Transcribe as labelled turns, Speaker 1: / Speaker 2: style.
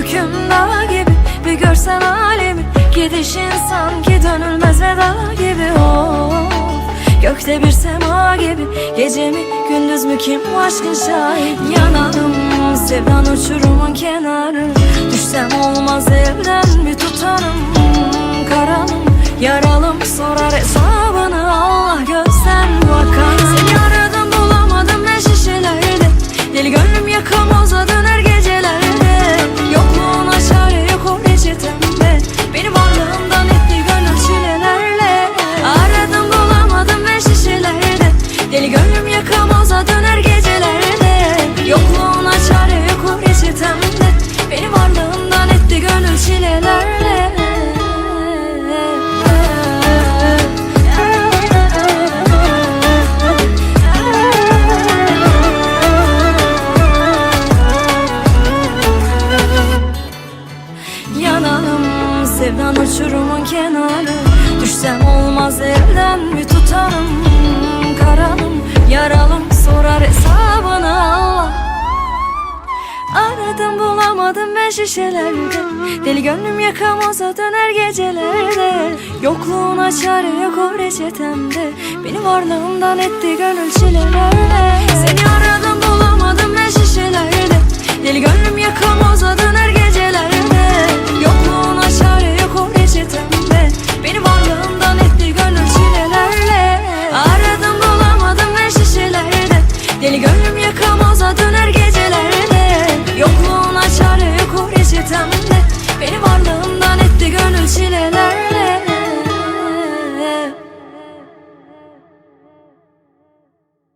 Speaker 1: Yüküm gibi bir görsen alemi. Gidişin sanki dönülmez veda gibi. Oh. Gökte bir sema gibi. Gece mi gündüz mü kim aşkın şahit? Yanarım sevdan uçurumun kenarı. Düşsem olmaz evden bir tutarım. Karalım yaralım sorar hesabını. Allah gözden bakar Seni aradım bulamadım ben şişelerde Deli gönlüm yakamoza döner Deli gönlüm yakamoz döner gecelerde. Yokluğuna çare yok o reçetemde Beni varlığından etti gönül çilelerle. Yanalım sevdan uçurumun kenarı. Düşsem olmaz elden bir tutarım ben şişelerde Deli gönlüm yakamoza döner gecelerde. Yokluğuna çare yok o reçetemde Beni varlığından etti gönül çilelerle Seni